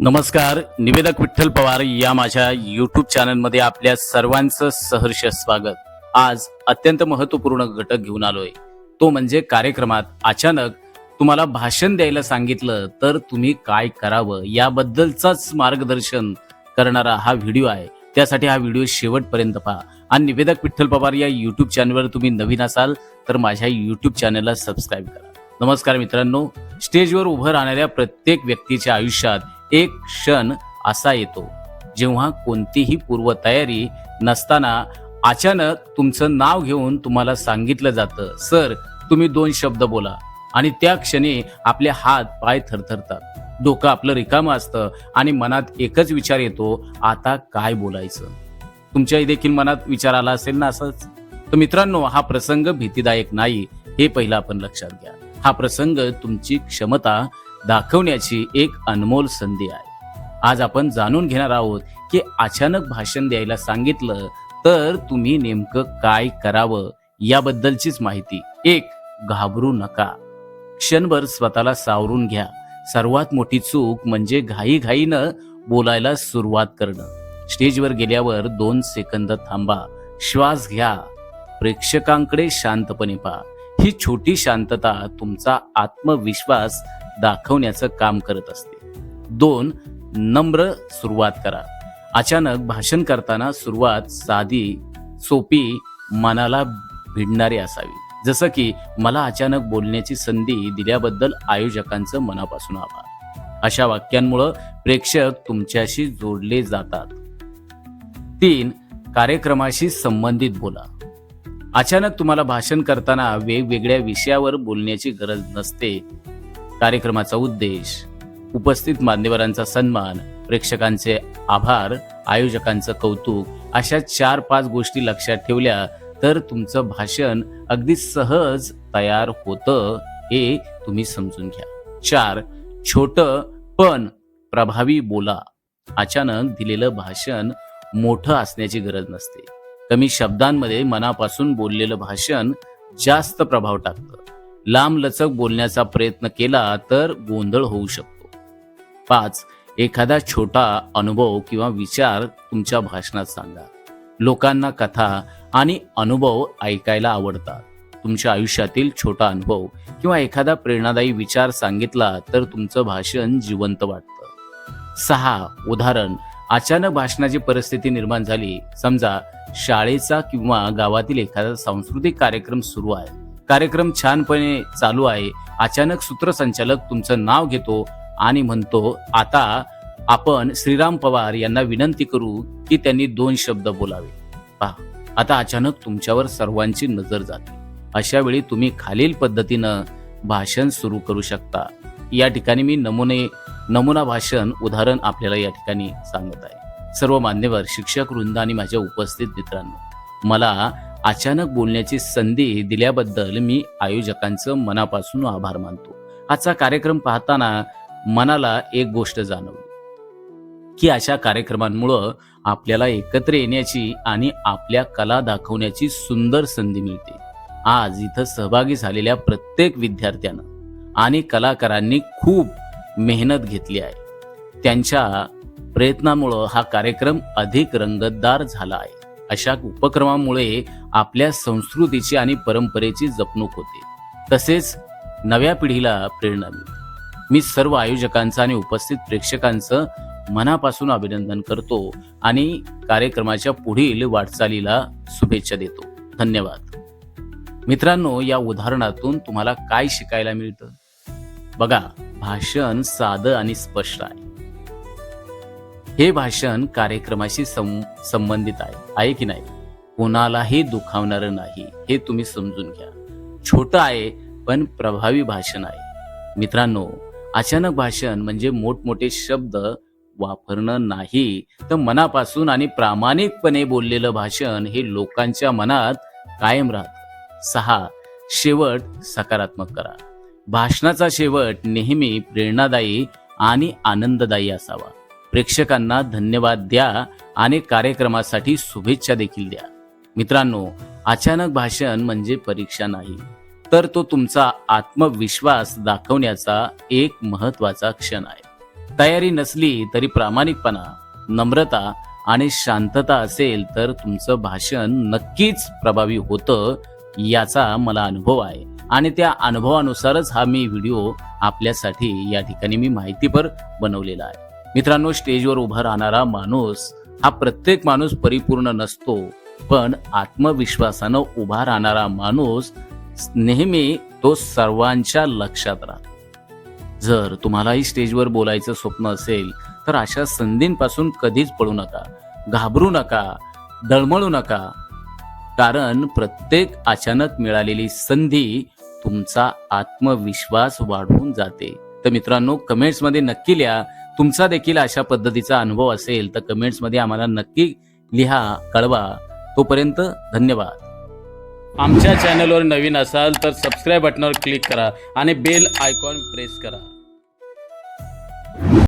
नमस्कार निवेदक विठ्ठल पवार या माझ्या युट्यूब चॅनलमध्ये आपल्या सर्वांचं सहर्ष स्वागत. आज अत्यंत महत्त्वपूर्ण घटक घेऊन आलोय. तो म्हणजे कार्यक्रमात अचानक तुम्हाला भाषण द्यायला सांगितलं तर तुम्ही काय करावं याबद्दलचाच मार्गदर्शन करणारा हा व्हिडिओ आहे. त्यासाठी हा व्हिडिओ शेवटपर्यंत पहा. आणि निवेदक विठ्ठल पवार या युट्यूब चॅनलवर तुम्ही नवीन असाल तर माझ्या युट्यूब चॅनलला सबस्क्राईब करा. नमस्कार मित्रांनो. स्टेजवर उभं राहणाऱ्या प्रत्येक व्यक्तीच्या आयुष्यात एक क्षण असा येतो जेव्हा कोणतीही पूर्वतयारी नसताना अचानक तुमचं नाव घेऊन तुम्हाला सांगितलं जातं सर तुम्ही दोन शब्द बोला. आणि त्या क्षणी आपले हात पाय थरथरतात. डोकं आपलं रिकामं असतं आणि मनात एकच विचार येतो आता काय बोलायचं? तुमच्याही देखील मनात विचार आला असेल ना असंच? तर मित्रांनो हा प्रसंग भीतीदायक नाही हे पहिलं आपण लक्षात घ्या. हा प्रसंग तुमची क्षमता दाखवण्याची एक अनमोल संधी आहे. आज आपण जाणून घेणार आहोत की अचानक भाषण द्यायला सांगितलं तर तुम्ही नेमकं काय करावं याबद्दलचीच माहिती. एक घाबरू नका. क्षणभर स्वतःला सावरून घ्या. सर्वात मोठी चूक म्हणजे घाईघाईनं बोलायला सुरुवात करणं. स्टेजवर गेल्यावर दोन सेकंद थांबा. श्वास घ्या. प्रेक्षकांकडे शांतपणे पहा. ही छोटी शांतता तुमचा आत्मविश्वास दाखवण्याचं काम करत असते. दोन नम्र सुरुवात करा. अचानक भाषण करताना सुरुवात साधी सोपी मनाला भिडणारी असावी. जसं की मला अचानक बोलण्याची संधी दिल्याबद्दल आयोजकांचं मनापासून आभार. अशा वाक्यांमुळं प्रेक्षक तुमच्याशी जोडले जातात. तीन कार्यक्रमाशी संबंधित बोला. अचानक तुम्हाला भाषण करताना वेगवेगळ्या विषयावर बोलण्याची गरज नसते कार्यक्रमाचा उद्देश उपस्थित मान्यवरांचा सन्मान प्रेक्षकांचे आभार आयोजकांचं कौतुक अशा चार पाच गोष्टी लक्षात ठेवल्या तर तुमचं भाषण अगदी सहज तयार होतं हे तुम्ही समजून घ्या. चार छोट पण प्रभावी बोला. अचानक दिलेलं भाषण मोठं असण्याची गरज नसते. कमी शब्दांमध्ये मनापासून बोललेलं भाषण जास्त प्रभाव टाकतं. लांबलचक बोलण्याचा प्रयत्न केला तर गोंधळ होऊ शकतो. पाच एखादा छोटा अनुभव किंवा विचार तुमच्या भाषणात सांगा. लोकांना कथा आणि अनुभव ऐकायला आवडतात. तुमच्या आयुष्यातील छोटा अनुभव किंवा एखादा प्रेरणादायी विचार सांगितला तर तुमचं भाषण जिवंत वाटतं. सहा उदाहरण. अचानक भाषणाची परिस्थिती निर्माण झाली. समजा शाळेचा किंवा गावातील एखादा सांस्कृतिक कार्यक्रम सुरू आहे. कार्यक्रम छानपणे चालू आहे. अचानक सूत्रसंचालक तुमचं नाव घेतो आणि म्हणतो आता आपण श्रीराम पवार यांना विनंती करू की त्यांनी दोन शब्द बोलावे. पहा आता अचानक तुमच्यावर सर्वांची नजर जाते. अशा वेळी तुम्ही खालील पद्धतीनं भाषण सुरू करू शकता. या ठिकाणी मी नमुने नमुना भाषण उदाहरण आपल्याला या ठिकाणी सांगत आहे. सर्व मान्यवर शिक्षक वृंद आणि माझ्या उपस्थित मित्रांनो मला अचानक बोलण्याची संधी दिल्याबद्दल मी आयोजकांचं मनापासून आभार मानतो. आजचा कार्यक्रम पाहताना मनाला एक गोष्ट जाणवली की अशा कार्यक्रमांमुळं आपल्याला एकत्र येण्याची आणि आपल्या कला दाखवण्याची सुंदर संधी मिळते. आज इथं सहभागी झालेल्या प्रत्येक विद्यार्थ्यानं आणि कलाकारांनी खूप मेहनत घेतली आहे. त्यांच्या प्रयत्नामुळं हा कार्यक्रम अधिक रंगतदार झाला आहे. अशा उपक्रमामुळे आपल्या संस्कृतीची आणि परंपरेची जपणूक होते. तसेच नव्या पिढीला प्रेरणा मिळते. मी सर्व आयोजकांचं आणि उपस्थित प्रेक्षकांचं मनापासून अभिनंदन करतो आणि कार्यक्रमाच्या पुढील वाटचालीला शुभेच्छा देतो. धन्यवाद. मित्रांनो या उदाहरणातून तुम्हाला काय शिकायला मिळतं? बघा भाषण साधं आणि स्पष्ट आहे. हे भाषण कार्यक्रमाशी सं संबंधित आहे. आहे की नाही? कोणालाही दुखावणारं नाही हे तुम्ही समजून घ्या. छोटं आहे पण प्रभावी भाषण आहे. मित्रांनो अचानक भाषण म्हणजे मोठमोठे शब्द वापरणं नाही तर मनापासून आणि प्रामाणिकपणे बोललेलं भाषण हे लोकांच्या मनात कायम राहत. सहा शेवट सकारात्मक करा. भाषणाचा शेवट नेहमी प्रेरणादायी आणि आनंददायी असावा. प्रेक्षकांना धन्यवाद द्या आणि कार्यक्रमासाठी शुभेच्छा देखील द्या. मित्रांनो अचानक भाषण म्हणजे परीक्षा नाही तर तो तुमचा आत्मविश्वास दाखवण्याचा एक महत्त्वाचा क्षण आहे. तयारी नसली तरी प्रामाणिकपणा नम्रता आणि शांतता असेल तर तुमचं भाषण नक्कीच प्रभावी होतं याचा मला अनुभव आहे. आणि त्या अनुभवानुसारच हा मी व्हिडिओ आपल्यासाठी या ठिकाणी मी माहितीपर बनवलेला आहे. मित्रांनो स्टेजवर उभा राहणारा माणूस हा प्रत्येक माणूस परिपूर्ण नसतो पण आत्मविश्वासानं उभा राहणारा माणूस नेहमी तो सर्वांच्या लक्षात राहतो. जर तुम्हालाही स्टेजवर बोलायचं स्वप्न असेल तर अशा संधींपासून कधीच पळू नका घाबरू नका डळमळू नका. कारण प्रत्येक अचानक मिळालेली संधी तुमचा आत्मविश्वास वाढवून जाते. तर मित्रांनो कमेंट्समध्ये नक्की लिहा तुमचा देखील अशा पद्धतीचा अनुभव असेल तर कमेंट्समध्ये आम्हाला नक्की लिहा कळवा. तोपर्यंत धन्यवाद. आमच्या चॅनलवर नवीन असाल तर सबस्क्राईब बटनावर क्लिक करा आणि बेल आयकॉन प्रेस करा.